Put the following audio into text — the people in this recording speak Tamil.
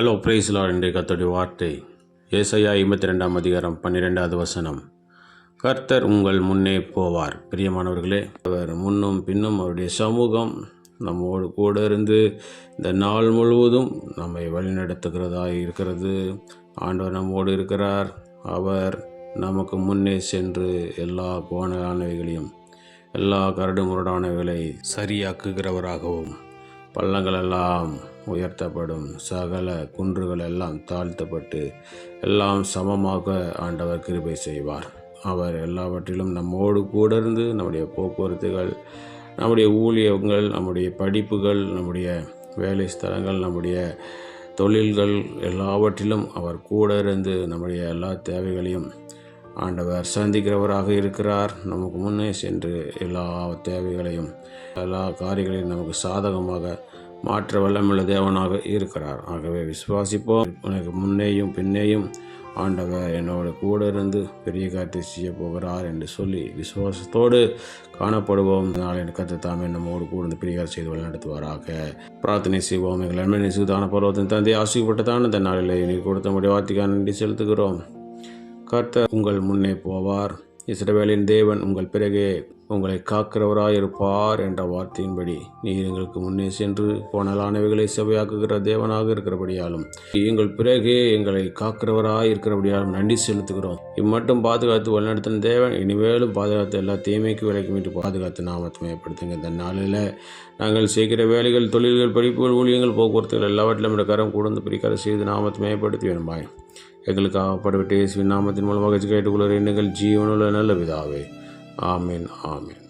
ஹலோ பிரேஸ்லா இன்றைய கத்தோடைய வார்த்தை. ஏசையா ஐம்பத்தி ரெண்டாம் அதிகாரம் பன்னிரெண்டாவது வசனம். கர்த்தர் உங்கள் முன்னே போவார். பிரியமானவர்களே அவர் முன்னும் பின்னும் அவருடைய சமூகம் நம்மோடு கூட இருந்து இந்த நாள் முழுவதும் நம்மை வழிநடத்துகிறதா இருக்கிறது. ஆண்டவர் நம்மோடு இருக்கிறார். அவர் நமக்கு முன்னே சென்று எல்லா கோணலானவைகளையும் எல்லா கரடு முரடானவைகளை சரியாக்குகிறவராகவும் பள்ளங்களெல்லாம் உயர்த்தப்படும். சகல குன்றுகள் எல்லாம் தாழ்த்தப்பட்டு எல்லாம் சமமாக ஆண்டவர் கிருபை செய்வார். அவர் எல்லாவற்றிலும் நம்மோடு கூட இருந்து நம்முடைய போக்குவரத்துகள் நம்முடைய ஊழியங்கள் நம்முடைய படிப்புகள் நம்முடைய வேலை ஸ்தலங்கள் நம்முடைய தொழில்கள் எல்லாவற்றிலும் அவர் கூட இருந்து நம்முடைய எல்லா தேவைகளையும் ஆண்டவர் சந்திக்கிறவராக இருக்கிறார். நமக்கு முன்னே சென்று எல்லா தேவைகளையும் எல்லா காரியங்களையும் நமக்கு சாதகமாக மாற்ற வல்லமுள்ள தேவனாக இருக்கிறார். ஆகவே விசுவாசிப்போம். உனக்கு முன்னேயும் பின்னேயும் ஆண்டவர் என்னோட கூட இருந்து பெரிய காரியத்தை செய்ய போகிறார் என்று சொல்லி விசுவாசத்தோடு காணப்படுவோம். நாளின் கத்து தாமே நம்மோடு கூட இருந்து பெரிய காரியம் செய்து வழிநடத்துவாராக. பிரார்த்தனை செய்வோம். எங்கள் நன்மை நிசுதான பருவத்தின் தந்தை ஆசிக்கப்பட்டதான இந்த நாளில் நீர் கொடுத்த முடிய வார்த்தைக்கான நன்றி செலுத்துகிறோம். கர்த்தர் உங்கள் முன்னே போவார். இஸ்ரவேலின் தேவன் உங்கள் பிறகே உங்களை காக்கிறவராயிருப்பார் என்ற வார்த்தையின்படி நீர் எங்களுக்கு முன்னே சென்று போனலானவைகளை செவையாக்குகிற தேவனாக இருக்கிறபடியாலும் எங்கள் பிறகே எங்களை காக்கிறவராய் இருக்கிறபடியாலும் நன்றி செலுத்துகிறோம். இம்மட்டும் பாதுகாத்து வழிநடத்தின தேவன் இனிமேலும் பாதுகாத்து எல்லா தீமைக்கு விலைக்கு மீட்டு பாதுகாத்து நாமத்தை மேம்படுத்துங்க. இந்த நாளில் நாங்கள் செய்கிற வேலைகள் தொழில்கள் படிப்புகள் ஊழியங்கள் போக்குவரத்துகள் எல்லாவற்றிலும் கரம் கூடந்து பிரிக்கார செய்து நாமத்தை மேம்படுத்தி வேணுமாய் எங்களுக்காக படவிட்டு இயேசுவின் நாமத்தின் மூலமாக கேட்டுக்கொள்கிறேன் எங்கள் ஜீவனுள்ள நல்ல விதாவே ஆமீன் ஆமீன்.